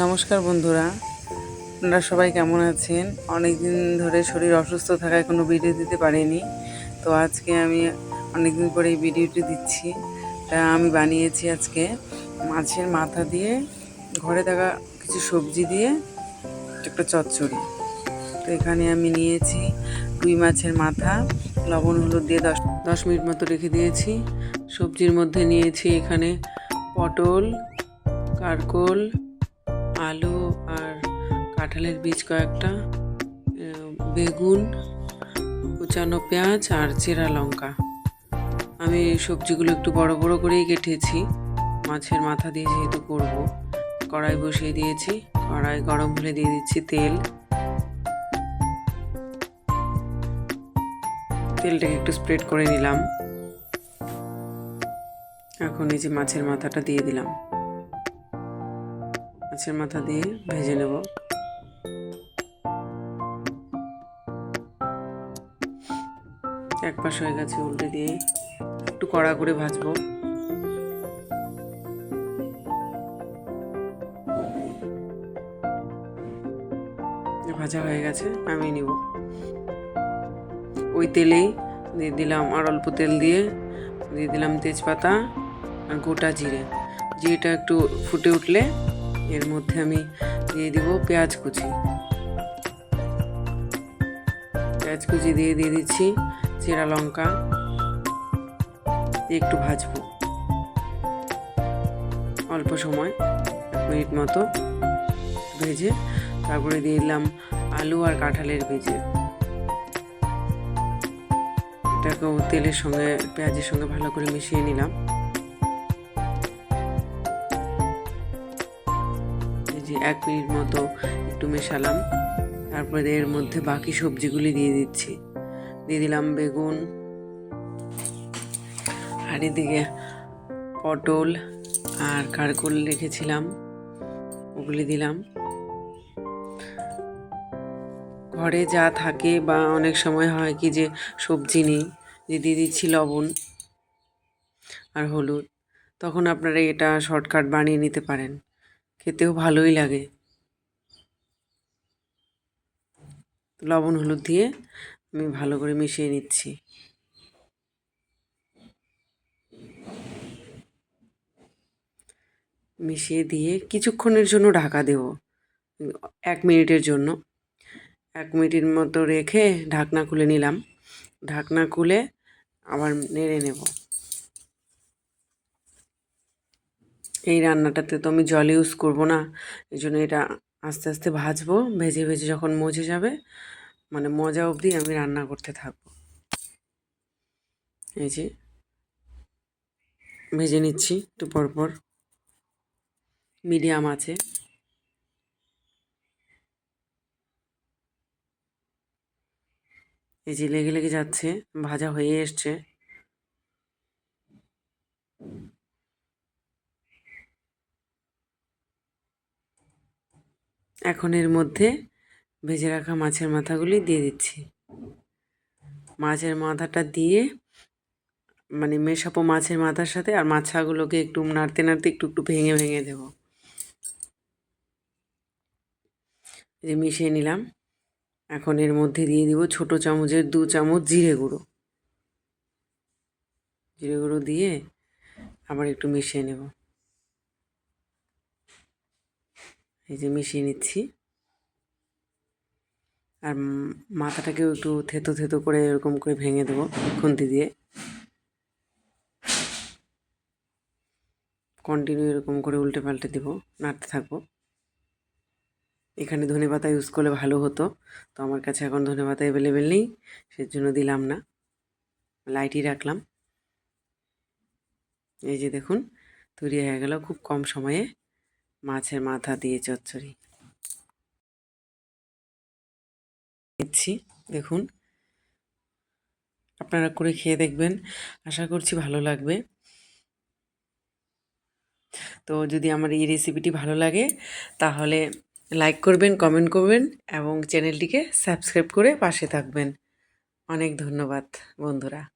নমস্কার বন্ধুরা, আপনারা সবাই কেমন আছেন? অনেক দিন ধরে শরীর অসুস্থ থাকায় কোনো ভিডিও দিতে পারিনি। তো আজকে আমি অনেক দিন পরে এই ভিডিওটি দিচ্ছি। তা আমি বানিয়েছি আজকে মাছের মাথা দিয়ে, ঘরে থাকা কিছু সবজি দিয়ে, একটা চচ্চড়ি। তো এখানে আমি নিয়েছি রুই মাছের মাথা, লবণ, হলুদ দিয়ে দশ দশ মিনিট মতো রেখে দিয়েছি। সবজির মধ্যে নিয়েছি এখানে পটল, কারকোল আলু আর কাঁঠালের বীজ কয়েকটা বেগুন, কুচানো পেঁয়াজ আর চেরা লঙ্কা। আমি সবজিগুলো একটু বড় বড় করেই কেটেছি। মাছের মাথা দিয়ে যেহেতু করব, কড়াই বসিয়ে দিয়েছি। কড়াই গরম হলে দিয়ে দিচ্ছি তেল। তেলটাকে একটু স্প্রেড করে নিলাম। এখন এই যে মাছের মাথাটা দিয়ে দিলাম। মাছের মাথা দিয়ে ভেজে নেব। এক পাশ হয়ে গেছে উল্টে দিয়ে একটু কড়া করে ভাজবো। ভাজা হয়ে গেছে, নামিয়ে নিব। ওই তেলেই দিয়ে দিলাম আর অল্প তেল দিয়ে দিয়ে দিলাম তেজপাতা আর গোটা জিরে। জিরেটা একটু ফুটে উঠলে এর মধ্যে আমি দিয়ে দিব পেঁয়াজ কুচি। পেঁয়াজ কুচি দিয়ে দিয়ে দিচ্ছি চেরা লঙ্কা। একটু ভাজবো। অল্প সময়, এক মিনিট মতো ভেজে তারপরে দিয়ে দিলাম আলু আর কাঁঠালের ভেজে। এটাকেও তেলের সঙ্গে, পেঁয়াজের সঙ্গে ভালো করে মিশিয়ে নিলাম। যে এক মিনিট মতো একটু মেশালাম। তারপরে এর মধ্যে বাকি সবজিগুলি দিয়ে দিচ্ছি। দিয়ে দিলাম বেগুন, আর এদিকে পটল আর কারকোল রেখেছিলাম। ওগুলি দিলাম। ঘরে যা থাকে বা অনেক সময় হয় কি যে সবজি নেই, যে দিয়ে দিচ্ছি লবণ আর হলুদ। তখন আপনারা এটা শর্টকাট বানিয়ে নিতে পারেন। খেতেও ভালোই লাগে। লবণ, হলুদ দিয়ে আমি ভালো করে মিশিয়ে নিচ্ছি। মিশিয়ে দিয়ে কিছুক্ষণের জন্য ঢাকা দেব। এক মিনিটের জন্য। এক মিনিটের মতো রেখে ঢাকনা খুলে নিলাম। ঢাকনা খুলে আবার নেড়ে নেব। এই রান্নাটাতে তো আমি জল ইউজ করব না। এই জন্য এটা আস্তে আস্তে ভাজবো, ভেজে ভেজে যখন মজে যাবে মানে মজা অবধি আমি রান্না করতে থাকব। এই যে, ভেজে নিচ্ছি একটু পরপর মিডিয়াম আছে। এই যে লেগে লেগে যাচ্ছে, ভাজা হয়ে এসছে। এখন এর মধ্যে ভেজে রাখা মাছের মাথাগুলি দিয়ে দিচ্ছি। মাছের মাথাটা দিয়ে মানে মেশাবো মাছের মাথার সাথে আর মাছাগুলোকে একটু নাড়তে নাড়তে একটু একটু ভেঙে ভেঙে দেব। যে মিশিয়ে নিলাম। এখন এর মধ্যে দিয়ে দিব ছোট চামচের দু চামচ জিরে গুঁড়ো। জিরে গুঁড়ো দিয়ে আবার একটু মিশিয়ে নেব। এই যে মিশিয়ে নিচ্ছি। আর মাথাটাকেও একটু থেতো থেতো করে এরকম করে ভেঙে দেবো খুন্তি দিয়ে। কন্টিনিউ এরকম করে উল্টে পাল্টে দেবো, নাড়তে থাকব। এখানে ধনে পাতা ইউজ করলে ভালো হতো, তো আমার কাছে এখন ধনে পাতা অ্যাভেলেবেল নেই, সেজন্য দিলাম না। লাইটই রাখলাম। এই যে দেখুন, তৈরি হয়ে গেল খুব কম সময়ে। মাছের মাথা দিয়ে চচ্চড়ি। দিচ্ছি দেখুন। আপনারা করে খেয়ে দেখবেন। আশা করছি ভালো লাগবে। তো যদি আমার এই রেসিপিটি ভালো লাগে, তাহলে লাইক করবেন কমেন্ট করবেন এবং চ্যানেলটিকে সাবস্ক্রাইব করে পাশে থাকবেন। অনেক ধন্যবাদ, বন্ধুরা।